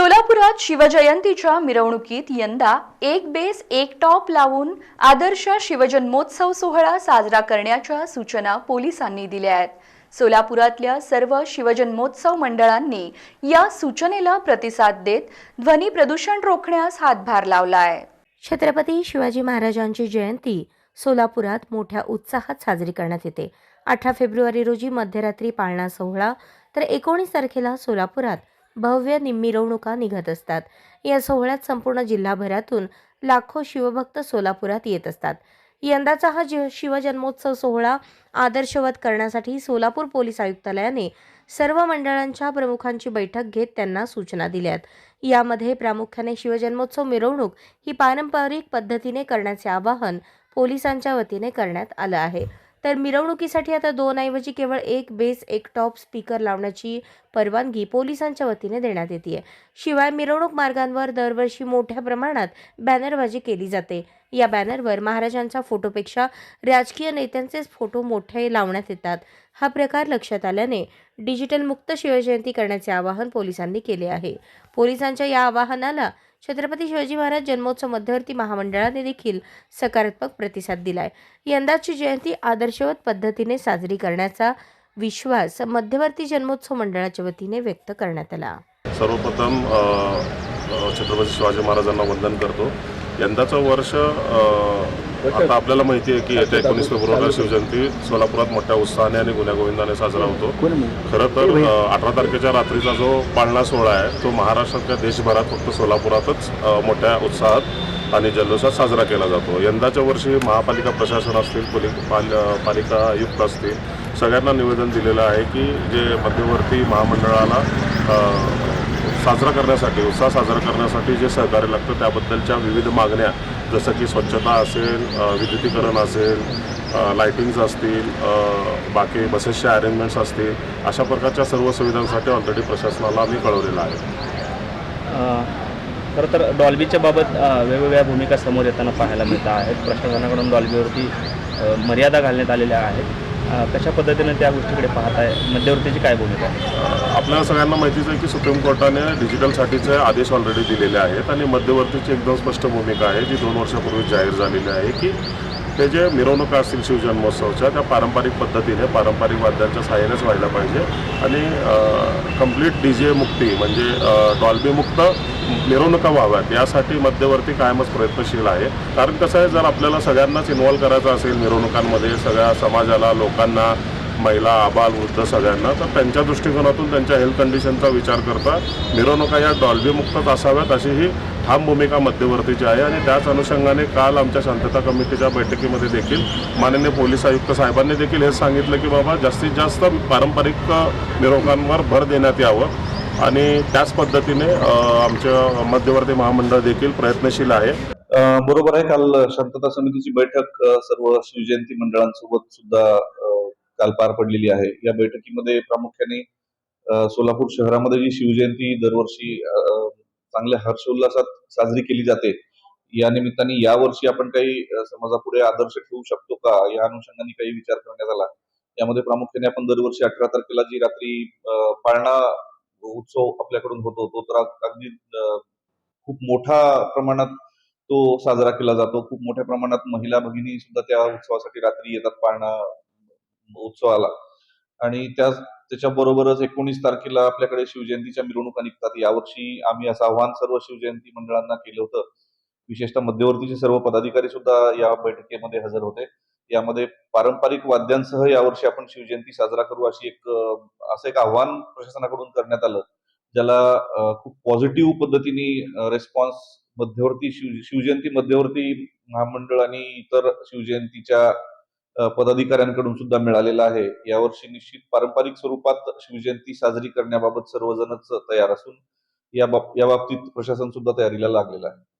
सोलापुरात शिवजयंतीच्या मिरवणुकीत यंदा एक बेस एक टॉप लावून आदर्श शिवजन्मोत्सव सोहळा साजरा करण्याच्या सूचना पोलिसांनी दिल्या आहेत. सोलापुरातल्या सर्व शिवजन्मोत्सव मंडळांनी या सूचनेला प्रतिसाद देत ध्वनी प्रदूषण रोखण्यास हातभार लावला आहे. छत्रपती शिवाजी महाराजांची जयंती सोलापुरात मोठ्या उत्साहात साजरी करण्यात येते. अठरा फेब्रुवारी रोजी मध्यरात्री पाळणा सोहळा तर एकोणीस तारखेला सोलापुरात भव्य नि- मिरवणुका निघत असतात. या सोहळ्यात संपूर्ण जिल्हाभरातून लाखो शिवभक्त सोलापुरात येत असतात. यंदाचा हा ज शिवजन्मोत्सव सोहळा आदर्शवत करण्यासाठी सोलापूर पोलीस आयुक्तालयाने सर्व मंडळांच्या प्रमुखांची बैठक घेत त्यांना सूचना दिल्यात. यामध्ये प्रामुख्याने शिवजन्मोत्सव मिरवणूक ही पारंपरिक पद्धतीने करण्याचे आवाहन पोलिसांच्या वतीने करण्यात आलं आहे. तर मिरवणुकीसाठी आता दोन ऐवजी केवळ एक बेस एक टॉप स्पीकर लावण्याची परवानगी पोलिसांच्या वतीने देण्यात येते शिवाय मिरवणूक मार्गांवर दरवर्षी मोठ्या प्रमाणात बॅनरबाजी केली जाते. या बॅनरवर महाराजांच्या फोटोपेक्षा राजकीय नेत्यांचेच फोटो मोठे लावण्यात येतात. हा प्रकार लक्षात आल्याने डिजिटल मुक्त शिवजयंती करण्याचे आवाहन पोलिसांनी केले आहे. पोलिसांच्या या आवाहनाला छत्रपती शिवाजी महाराज जन्मोत्सव मध्यवर्ती महामंडळाने देखील सकारात्मक प्रतिसाद दिलाय. यंदाची जयंती आदर्शवत पद्धतीने साजरी करण्याचा विश्वास मध्यवर्ती जन्मोत्सव मंडळाच्या वतीने व्यक्त करण्यात आला. सर्वप्रथम छत्रपती शिवाजी महाराजांना वंदन करतो. यंदाचं वर्ष आता आपल्याला माहिती आहे की येत्या एकोणीस फेब्रुवारीला शिवजयंती सोलापुरात मोठ्या उत्साहाने आणि गुण्यागोविंदाने साजरा होतो. खरं तर अठरा तारखेच्या रात्रीचा जो पाळणा सोहळा आहे तो महाराष्ट्रातल्या देशभरात फक्त सोलापुरातच मोठ्या उत्साहात आणि जल्लोषात साजरा केला जातो. यंदाच्या वर्षी महापालिका प्रशासन असतील पोली पाल पालिका आयुक्त असतील सगळ्यांना निवेदन दिलेलं आहे की जे मध्यवर्ती महामंडळाला साजरा करण्यासाठी उत्साह साजरा करण्यासाठी जे सहकार्य लागतं त्याबद्दलच्या विविध मागण्या जसं की स्वच्छता असेल विद्युतीकरण असेल अ, लायटिंग्स असतील बाकी बसेसचे अरेंजमेंट्स असतील अशा प्रकारच्या सर्व सुविधांसाठी ऑलरेडी प्रशासनाला आम्ही कळवलेलं आहे. खरं तर डॉल्बीच्या बाबत वेगवेगळ्या भूमिका समोर येताना पाहायला मिळत आहेत. प्रशासनाकडून डॉल्बीवरती मर्यादा घालण्यात आलेल्या आहेत. कशा पद्धतीने त्या गोष्टीकडे पाहत आहे मध्यवर्तीची काय भूमिका आहे? आपल्याला सगळ्यांना माहितीच आहे की सुप्रीम कोर्टाने डिजिटलसाठीचे आदेश ऑलरेडी दिलेले आहेत आणि मध्यवर्तीची एकदम स्पष्ट भूमिका आहे जी दोन वर्षापूर्वी जाहीर झालेली आहे की ते जे मिरवणुका असतील शिवजन्मोत्सवच्या त्या पारंपरिक पद्धतीने पारंपरिक वाद्यांच्या सहाय्यानेच व्हायला पाहिजे. आणि कंप्लीट डी जे मुक्ती म्हणजे डॉल्बीमुक्त मिरवणुका व्हाव्यात यासाठी मध्यवर्ती कायमच प्रयत्नशील आहे. कारण कसं आहे जर आपल्याला सगळ्यांनाच इन्व्हॉल्व करायचं असेल मिरवणुकांमध्ये सगळ्या समाजाला लोकांना महिला आबाल वृद्ध सगळ्यांना तर त्यांच्या दृष्टिकोनातून त्यांच्या हेल्थ कंडिशनचा विचार करता मिरवणुका या डॉल्बीमुक्तच असाव्यात अशी ही ठाम भूमिका मध्यवर्तीची आहे आणि त्याच अनुषंगाने काल आमच्या शांतता कमिटीच्या बैठकीमध्ये देखील माननीय पोलीस आयुक्त साहेबांनी देखील हेच सांगितलं की बाबा जास्तीत जास्त पारंपरिक अ, भर देण्यात यावं. आणि त्याच पद्धतीने आमच्या मध्यवर्ती महामंडळ देखील प्रयत्नशील आहे. बरोबर आहे काल शांतता समितीची बैठक सर्व शिवजयंती मंडळांसोबत सुद्धा काल पार पडलेली आहे. या बैठकीमध्ये प्रामुख्याने सोलापूर शहरामध्ये जी शिवजयंती दरवर्षी अ, चांगल्या हर्षोल्लासात साजरी केली जाते. या निमित्ताने यावर्षी आपण काही समाजापुढे आदर्श ठेवू शकतो का? या अनुषंगाने काही विचार करण्यात आला. यामध्ये प्रामुख्याने आपण दरवर्षी अठरा तारखेला जी रात्री पाळणा उत्सव आपल्याकडून होतो तो तर अगदी खूप मोठ्या प्रमाणात तो साजरा केला जातो. खूप मोठ्या प्रमाणात महिला भगिनी सुद्धा त्या उत्सवासाठी रात्री येतात पाळणा उत्सवाला. आणि त्या त्याच्याबरोबरच एकोणीस तारखेला आपल्याकडे शिवजयंतीच्या मिरवणुका निघतात. यावर्षी आम्ही असं आव्हान सर्व शिवजयंती मंडळांना केलं होतं. विशेषतः मध्यवर्तीचे सर्व पदाधिकारी सुद्धा या बैठकीमध्ये हजर होते. यामध्ये पारंपरिक वाद्यांसह यावर्षी आपण शिवजयंती साजरा करू अशी एक असं एक आव्हान प्रशासनाकडून करण्यात आलं ज्याला खूप पॉझिटिव्ह पद्धतीने रेस्पॉन्स मध्यवर्ती शिव शिवजयंती मध्यवर्ती महामंडळ आणि इतर शिवजयंतीच्या पदाधिकाऱ्यांकडून सुद्धा मिळालेला आहे. यावर्षी निश्चित पारंपरिक स्वरूपात शिवजयंती साजरी करण्याबाबत सर्वजणच तयार असून या या बाबतीत प्रशासन सुद्धा तयारीला लागलेलं आहे.